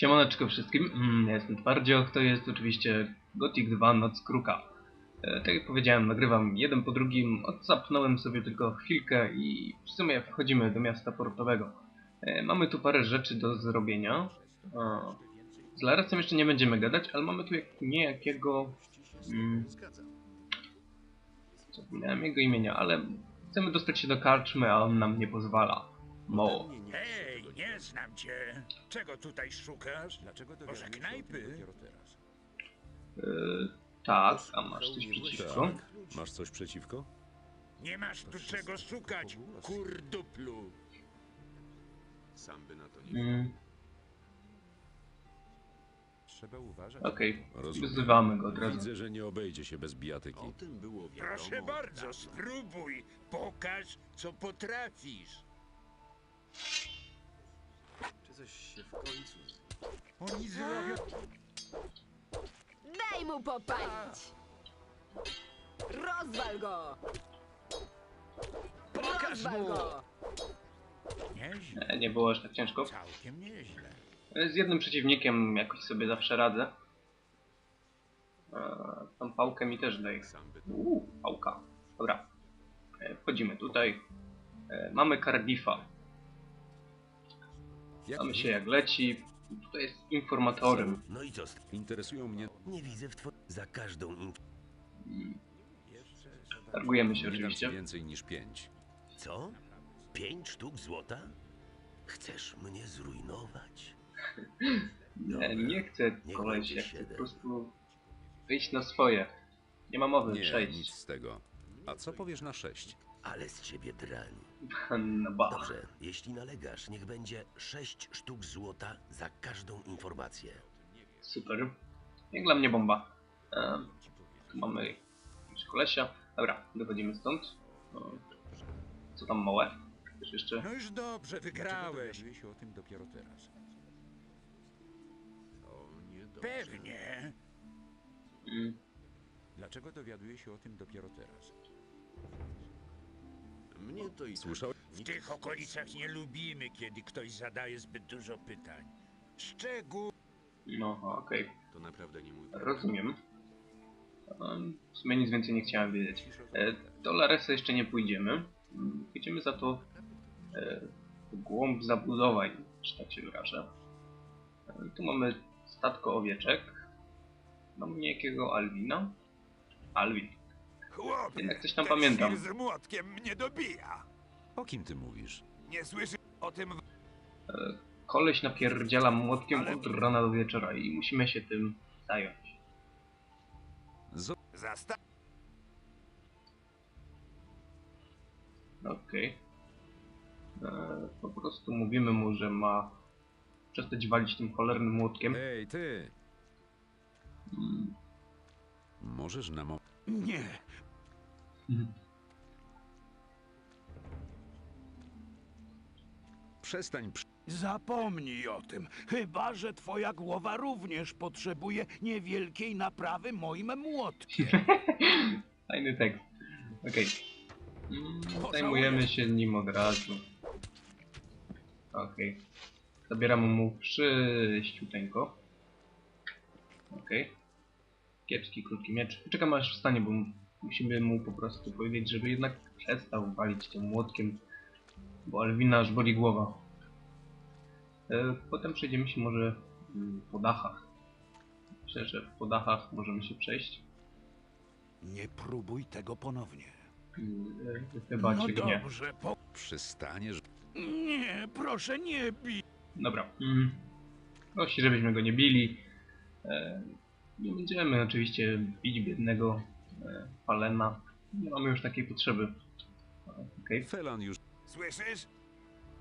Siemaneczko wszystkim, mm, ja jestem Twardzioch, to jest oczywiście Gothic 2 Noc Kruka. E, tak jak powiedziałem, nagrywam jeden po drugim, odsapnąłem sobie tylko chwilkę i w sumie wchodzimy do miasta portowego. E, mamy tu parę rzeczy do zrobienia. Z Laresem jeszcze nie będziemy gadać, ale mamy tu jak, niejakiego... Mm, zapomniałem jego imienia, ale chcemy dostać się do karczmy, a on nam nie pozwala. Mo. Nie znam cię. Czego tutaj szukasz? Dlaczego Może dowiadujesz się o tym knajpy? dopiero teraz? E, tak, a masz coś przeciwko? Tak. Masz coś przeciwko? Nie masz tu czego szukać, kurduplu. Sam by na to nie. Mm, Trzeba uważać. Okej, Rozumiem. wzywamy go od razu. Widzę, że nie obejdzie się bez bijatyki. O tym było wiadomo. Proszę bardzo, spróbuj. Pokaż, co potrafisz. Coś się w końcu... Oni zrobią... Daj mu popalić! Rozwal go! Pokaż Rozwal mu! go! Nieźle, E, Nie było aż tak ciężko. całkiem nieźle. E, Z jednym przeciwnikiem jakoś sobie zawsze radzę. E, Tą pałkę mi też daje. Sam by... Uuu, pałka. Dobra. E, Wchodzimy tutaj. E, Mamy Cardiffa. Mamy się jak leci. Tutaj jest informatorem. No i co? Interesują mnie. Nie widzę w two... Za każdą in... Targujemy się Nie dam ci oczywiście. więcej niż pięć. Co? Pięć sztuk złota? Chcesz mnie zrujnować? Nie, nie chcę Niech koleś, będzie ja chcę siedem. po prostu wyjść na swoje. Nie ma mowy, Nie, przejść. nic z tego. A co powiesz na sześć? Ale z ciebie drań. No ba. Dobrze, jeśli nalegasz, niech będzie sześć sztuk złota za każdą informację. Super. Jak dla mnie bomba. E, tu mamy jakiegoś kolesia. Dobra, dochodzimy stąd. Co tam małe? Coś jeszcze? No już dobrze, wygrałeś. Dowiaduję się o tym dopiero teraz. Pewnie. Mm, Dlaczego dowiaduję się o tym dopiero teraz? Mnie to i... Słyszałeś? W tych okolicach nie lubimy, kiedy ktoś zadaje zbyt dużo pytań. Szczegół... no, okej. To naprawdę nie mój... Rozumiem. Em, W sumie nic więcej nie chciałem wiedzieć. E, Do Laresa jeszcze nie pójdziemy. Mm, Pójdziemy za to e, w głąb zabudowań, że tak się wyrażę. E, Tu mamy statko owieczek. Mamy niejakiego Alwina. Alwin. Chłopie, Jednak coś tam pamiętam. z młotkiem mnie dobija. O kim ty mówisz? Nie słyszy o tym... Koleś napierdziela młotkiem od rana do wieczora i musimy się tym zająć. Z... Zasta... Okej. E, Po prostu mówimy mu, że ma przestać walić tym cholernym młotkiem. Ej, ty! Mm, Możesz na mo... Nie. mhm. Przestań przy... Zapomnij o tym, chyba że twoja głowa również potrzebuje niewielkiej naprawy moim młotkiem. Fajny tekst. Okej. Mm, Zajmujemy się nim od razu. Okej. Zabieramy mu przyściuteńko. Okej. Kiepski, krótki miecz. Czekam aż wstanie, bo musimy mu po prostu powiedzieć, żeby jednak przestał walić tym młotkiem, bo Alwina aż boli głowa. E, Potem przejdziemy się może mm, po dachach. Myślę, że po dachach możemy się przejść. Nie próbuj tego ponownie. Mm, e, Chyba no cię gnie. dobrze, po... Przystaniesz... Nie, proszę nie bij. Dobra. Mm. Prosi, żebyśmy go nie bili. Nie będziemy oczywiście bić biednego e, Falena. Nie mamy już takiej potrzeby. Okej. Felan już... Słyszysz?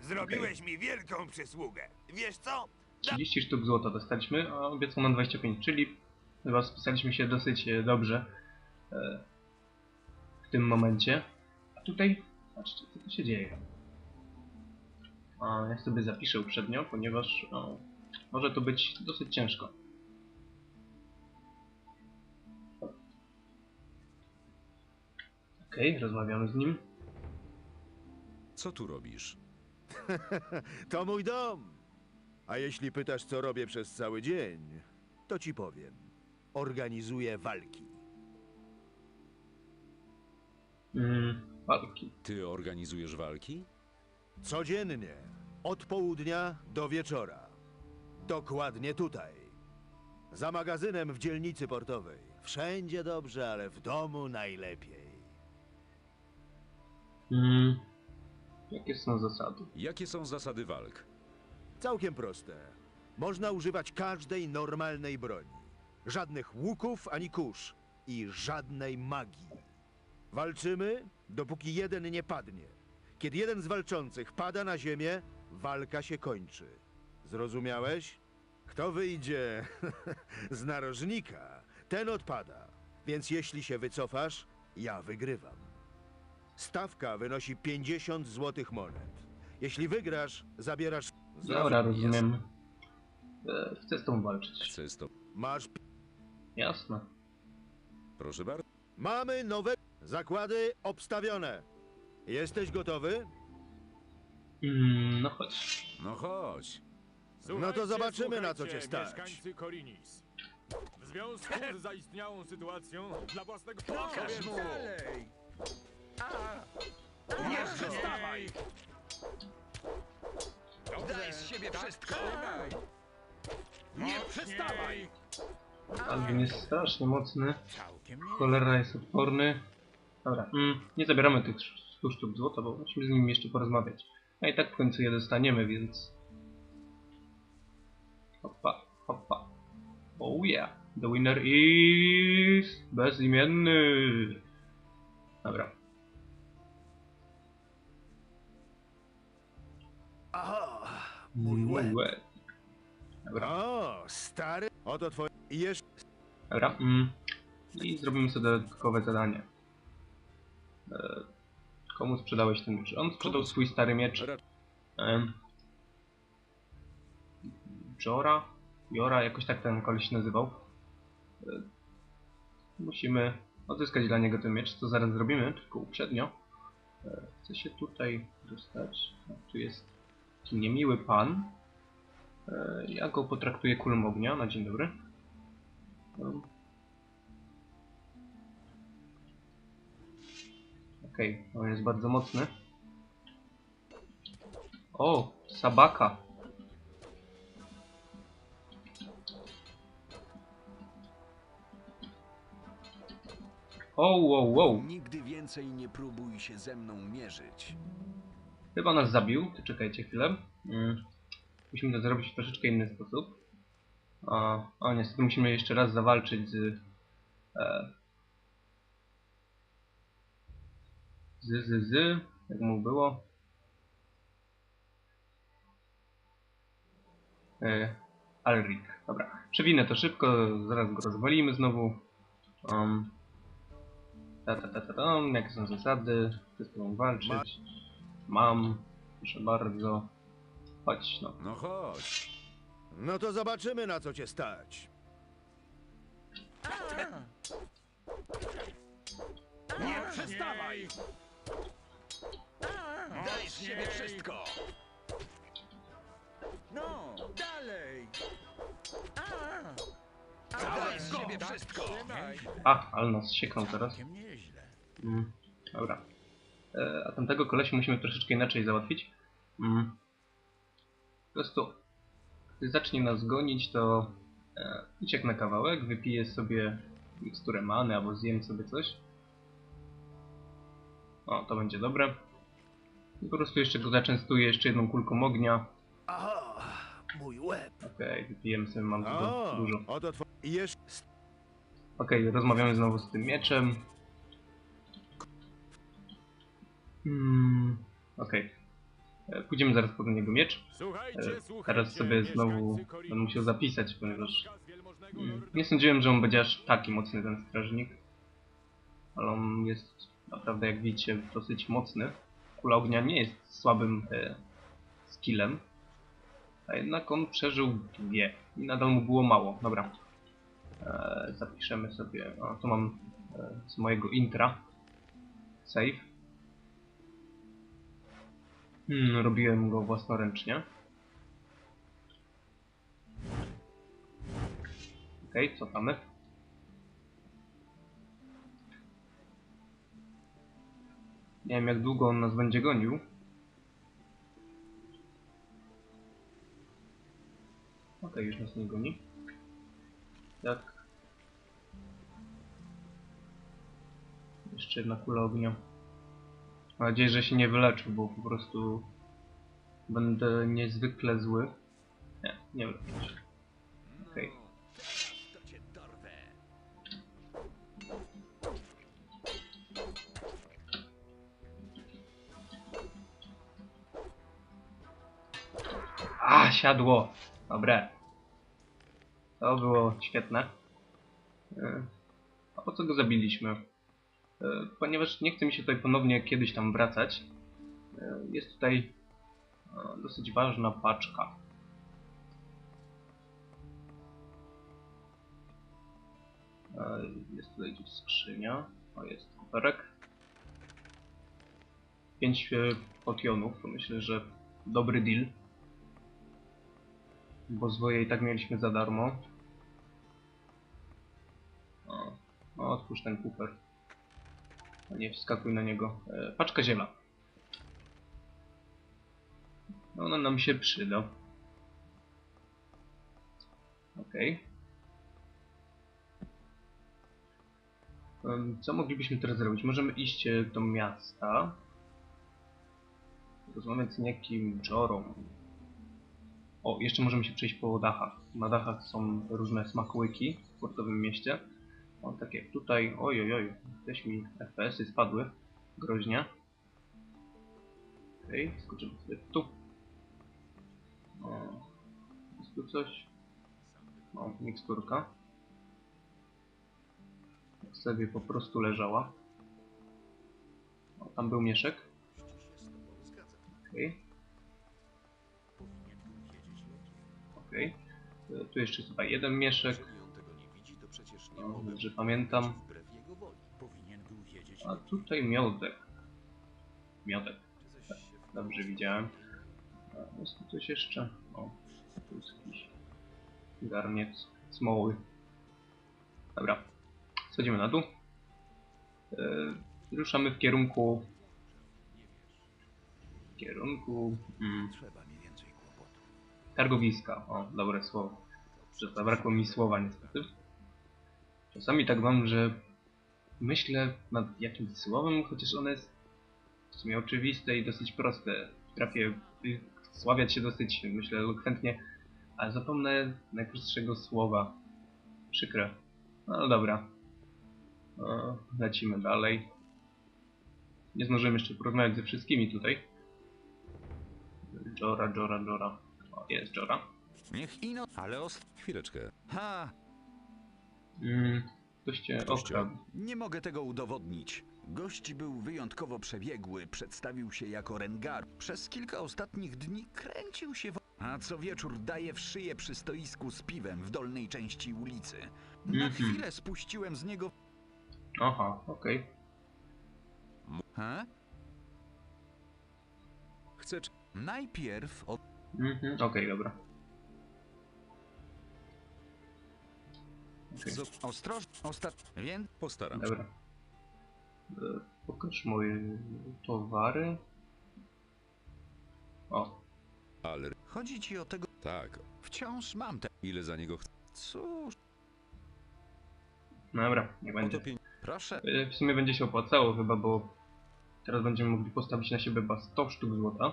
Zrobiłeś mi wielką przysługę. Wiesz co? 30 sztuk złota dostaliśmy, a obiecał nam 25, czyli chyba spisaliśmy się dosyć e, dobrze e, w tym momencie. A tutaj, patrzcie, co tu się dzieje. A, ja sobie zapiszę uprzednio, ponieważ o, może to być dosyć ciężko. Okej, rozmawiamy z nim. Co tu robisz? To mój dom. A jeśli pytasz, co robię przez cały dzień, to ci powiem. Organizuję walki. Mm, walki. Ty organizujesz walki? Codziennie. Od południa do wieczora. Dokładnie tutaj. Za magazynem w dzielnicy portowej. Wszędzie dobrze, ale w domu najlepiej. Mm, jakie są zasady? Jakie są zasady walk? Całkiem proste. Można używać każdej normalnej broni. Żadnych łuków ani kurz. I żadnej magii. Walczymy, dopóki jeden nie padnie. Kiedy jeden z walczących pada na ziemię, walka się kończy. Zrozumiałeś? Kto wyjdzie z narożnika, ten odpada. Więc jeśli się wycofasz, ja wygrywam. Stawka wynosi 50 złotych monet. Jeśli wygrasz, zabierasz. Dobra, rozumiem. E, chcę z tą walczyć. Chcę z to. Masz. Jasne. Proszę bardzo. Mamy nowe zakłady obstawione. Jesteś gotowy? Mm, no chodź. No chodź. No to zobaczymy, na co cię stać. Mieszkańcy Korinis. W związku z zaistniałą sytuacją dla własnego... Pokaż mu! Nie przestawaj! Daj z siebie wszystko! Nie przestawaj! Alvin jest strasznie mocny. Cholera jest odporny. Dobra, mm, nie zabieramy tych 100 sztuk złota, bo musimy z nim jeszcze porozmawiać. A i tak w końcu je dostaniemy, więc... Hoppa, hoppa. Oh yeah, the winner is... bezimienny. Dobra. Mój łeb. łeb. Dobra, O, stary. Oto twoje. I jeszcze. dobra. Mm. I zrobimy sobie dodatkowe zadanie. E, komu sprzedałeś ten miecz? On sprzedał Komu? swój stary miecz. Em, Jora? Jora, jakoś tak ten koleś się nazywał. E, Musimy odzyskać dla niego ten miecz, co zaraz zrobimy, tylko uprzednio. E, Chcę się tutaj dostać. A, Tu jest taki niemiły pan. E, Ja go potraktuję kulą ognia. Na dzień dobry. Em. Okej, on jest bardzo mocny. O, sabaka. O, wow, wow. Nigdy więcej nie próbuj się ze mną mierzyć. Chyba nas zabił. To czekajcie chwilę. Mm. Musimy to zrobić w troszeczkę inny sposób. A, o, niestety musimy jeszcze raz zawalczyć z... E, z, z, z... Jak mu było? E. Dobra. Przewinę to szybko, zaraz go rozwalimy znowu. Um, ta, ta, ta, ta, ta. Jakie są zasady? Z tobą walczyć. Mam. Proszę bardzo. Chodź, no. No chodź. No to zobaczymy, na co cię stać. Nie przestawaj! Daj z siebie wszystko! No, dalej! Daj z siebie wszystko! A, ale nas siekną teraz. Całkiem nieźle. Mm, dobra. E, a tamtego kolesia musimy troszeczkę inaczej załatwić. Mm. Po prostu, gdy zacznie nas gonić, to e, uciekł na kawałek, wypije sobie miksturę many albo zjem sobie coś. O, to będzie dobre. I po prostu jeszcze go zaczęstuję jeszcze jedną kulką ognia. Aha, mój łeb. Okej, wypijemy sobie, mam O, dużo. Okej, rozmawiamy znowu z tym mieczem. Hmm, Okej. E, Pójdziemy zaraz po niego miecz. E, Teraz sobie znowu będę musiał zapisać, ponieważ mm, nie sądziłem, że on będzie aż taki mocny ten strażnik. Ale on jest naprawdę, jak widzicie, dosyć mocny. Kula ognia nie jest słabym e, skillem. A jednak on przeżył dwie i nadal mu było mało. Dobra. E, zapiszemy sobie. O, to mam e, z mojego intra. Save. Hmm, robiłem go własnoręcznie. Okej, okay, cofamy. Nie wiem jak długo on nas będzie gonił. Okej, okay, już nas nie goni. Tak. Jeszcze jedna kula ognia. Mam nadzieję, że się nie wyleczył, bo po prostu będę niezwykle zły. Nie, nie wyleczył się. Okej. Dorwę. A, siadło! Dobre. To było świetne. E, A po co go zabiliśmy? E, Ponieważ nie chce mi się tutaj ponownie kiedyś tam wracać. e, Jest tutaj e, dosyć ważna paczka. Jest tutaj gdzieś skrzynia. O, jest kuperek. Pięć e, potionów, to myślę, że dobry deal. Bo zwoje i tak mieliśmy za darmo. O, no otwórz ten kuper. Nie wskakuj na niego. E, paczka ziela. No, Ona nam się przyda. Okej. Em, Co moglibyśmy teraz zrobić? Możemy iść e, do miasta. Rozmawiać z niejakim Jorą. O, jeszcze możemy się przejść po dachach. Na dachach są różne smakołyki w sportowym mieście. O, tak jak tutaj. Oj, oj, oj. Też mi FPS-y spadły. Groźnie. Okej, okay, skoczymy sobie tu. O, jest tu coś. O, miksturka. Tak sobie po prostu leżała. O, tam był mieszek. Okej. Okej. E, Tu jeszcze chyba jeden mieszek, nie że pamiętam. A tutaj miodek. Miodek, się dobrze widziałem. A, jest tu coś jeszcze? O, tu jest jakiś garniec smoły. Dobra, schodzimy na dół. E, ruszamy w kierunku... W kierunku... Mm. Targowiska. O, dobre słowo. Że zabrakło mi słowa niestety. Czasami tak mam, że myślę nad jakimś słowem, chociaż one jest w sumie oczywiste i dosyć proste. Trafię sławiać się dosyć, myślę, elokwentnie, ale zapomnę najprostszego słowa. Przykre. No ale dobra. O, lecimy dalej. Nie zdążymy jeszcze porozmawiać ze wszystkimi tutaj. Jora, Jora, Jora. O, jest Jora. Niech ino, ale os... Chwileczkę. Ha! Mm, ktoś cię cię- okradł. Nie mogę tego udowodnić. Gość był wyjątkowo przebiegły, przedstawił się jako Rengar. Przez kilka ostatnich dni kręcił się w... A co wieczór daje w szyję przy stoisku z piwem w dolnej części ulicy. Na Mhm. chwilę spuściłem z niego... Aha, okej. Ha? Chcę... cz- Najpierw od... Mhm, okej, dobra. Co? Ostrożnie, ostat... Więc... Postaram się. dobra. E, Pokaż moje towary. O, Ale... Chodzi ci o tego... Tak. Wciąż mam te... Ile za niego chcę? Cóż... dobra, nie będzie. Pień... Proszę... E, W sumie będzie się opłacało chyba, bo teraz będziemy mogli postawić na siebie chyba 100 sztuk złota.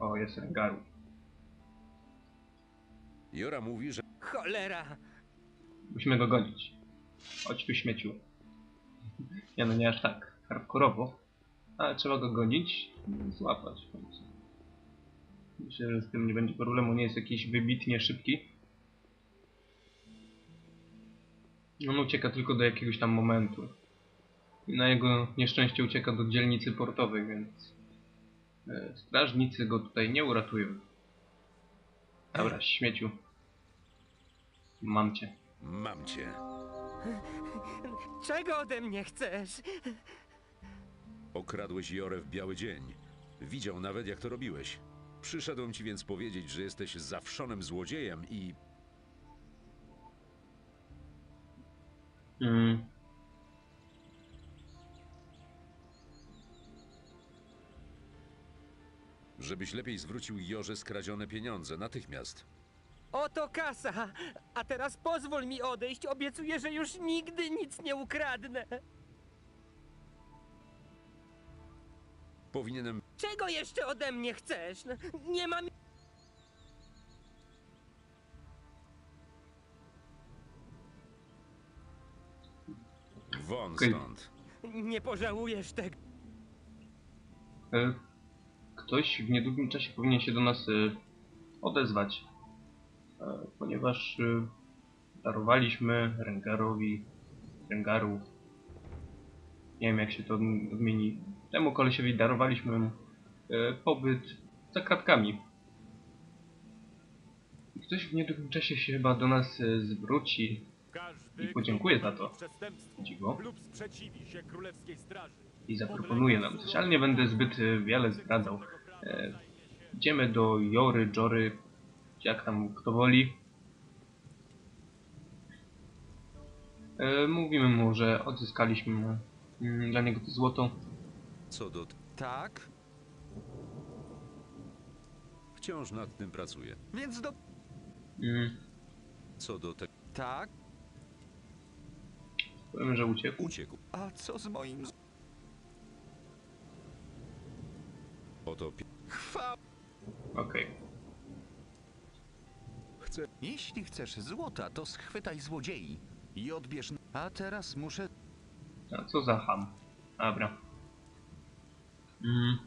O, jest Rengaru. Jora mówi, że... Cholera! Musimy go gonić. Chodź tu śmieciu. Nie no, nie aż tak hardkorowo, ale trzeba go gonić i złapać w końcu. Myślę, że z tym nie będzie problemu, nie jest jakiś wybitnie szybki. On ucieka tylko do jakiegoś tam momentu. I na jego nieszczęście ucieka do dzielnicy portowej, więc e, strażnicy go tutaj nie uratują. Dobra, śmieciu. Mam cię. Mam cię. Czego ode mnie chcesz? Okradłeś Jorę w biały dzień. Widział nawet, jak to robiłeś. Przyszedłem ci więc powiedzieć, że jesteś zawszonym złodziejem i... Mm. Żebyś lepiej zwrócił Jorze skradzione pieniądze, natychmiast. Oto kasa! A teraz pozwól mi odejść. Obiecuję, że już nigdy nic nie ukradnę. Powinienem Czego jeszcze ode mnie chcesz? No, Nie mam. won Okej. stąd. Nie pożałujesz tego. E, Ktoś w niedługim czasie powinien się do nas e, odezwać, ponieważ e, darowaliśmy Rengarowi, Rengaru, nie wiem jak się to odmieni, temu kolesiowi darowaliśmy e, pobyt za kratkami. I ktoś w niedługim czasie się chyba do nas e, zwróci, I podziękuję za to. dziwo, i zaproponuje nam coś, ale nie będę zbyt e, wiele zdradzał. E, Idziemy do Jory, Jory, jak tam kto woli. E, mówimy mu, że odzyskaliśmy mm, dla niego to złoto. Co do... Tak? Wciąż nad tym pracuję. Więc do... Mm, Co do te... Tak? Powiem, że uciekł. Uciekł. A co z moim... Oto pi... Chwa... Okej. Chcę... Jeśli chcesz złota, to schwytaj złodziei i odbierz... A teraz muszę... A co za ham. Dobra. Mm.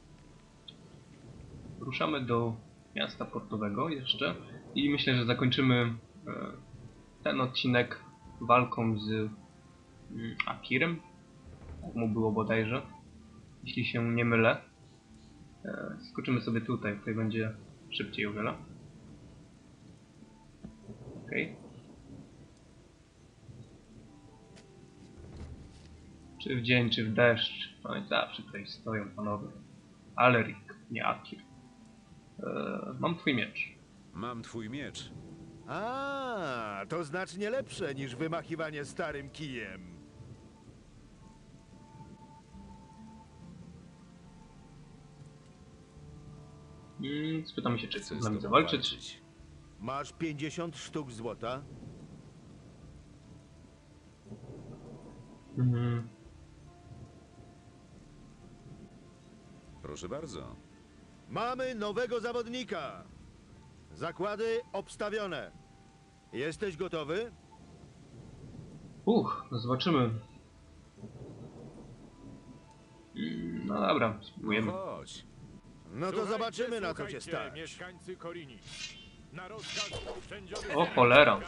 Ruszamy do miasta portowego jeszcze i myślę, że zakończymy e, ten odcinek walką z mm, Akirem. Tak mu było bodajże. Jeśli się nie mylę. E, skoczymy sobie tutaj, tutaj będzie szybciej o wiele. Czy w dzień, czy w deszcz. No i zawsze tutaj stoją panowie. Alerik, nie Akir. E, mam twój miecz. Mam twój miecz. A, to znacznie lepsze niż wymachiwanie starym kijem. Mm, spytamy się, czy chce Chcę z nami zawalczyć. Masz 50 sztuk złota? Mm, Proszę bardzo. Mamy nowego zawodnika. Zakłady obstawione. Jesteś gotowy? uch, no zobaczymy. Mm, no dobra, spróbujemy. Chodź. No to Słuchajcie, zobaczymy na co cię stać. mieszkańcy Korini. O cholera.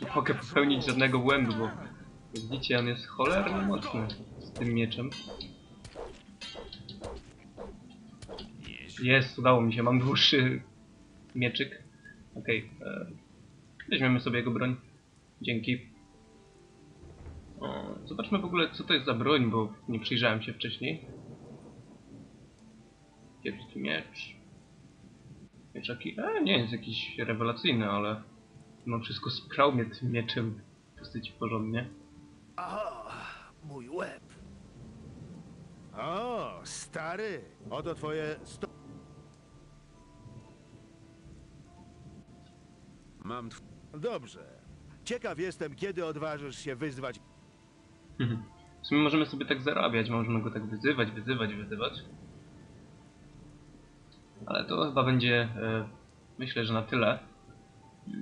Nie mogę popełnić żadnego błędu, bo jak widzicie, on jest cholernie mocny z tym mieczem. Jest, udało mi się, mam dłuższy mieczyk. Okej, e, weźmiemy sobie jego broń. Dzięki. O, zobaczmy w ogóle, co to jest za broń, bo nie przyjrzałem się wcześniej. Kiepski miecz. Mieczaki, e, nie jest jakiś rewelacyjny, ale no wszystko sprał mnie tym mieczem dosyć porządnie. Aha, mój łeb. O, stary. Oto twoje sto... Mam tw... Dobrze. Ciekaw jestem, kiedy odważysz się wyzwać. W sumie możemy sobie tak zarabiać, możemy go tak wyzywać, wyzywać, wyzywać. Ale to chyba będzie, e, myślę, że na tyle.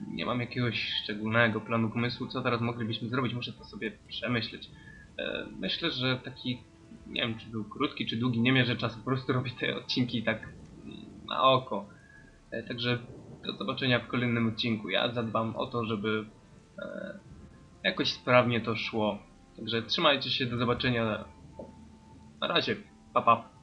Nie mam jakiegoś szczególnego planu pomysłu, co teraz moglibyśmy zrobić, muszę to sobie przemyśleć. E, myślę, że taki, nie wiem czy był krótki, czy długi, nie mierzę czasu, po prostu robię te odcinki tak na oko. E, także do zobaczenia w kolejnym odcinku. Ja zadbam o to, żeby jakoś sprawnie to szło. Także trzymajcie się, do zobaczenia. Na razie, pa pa.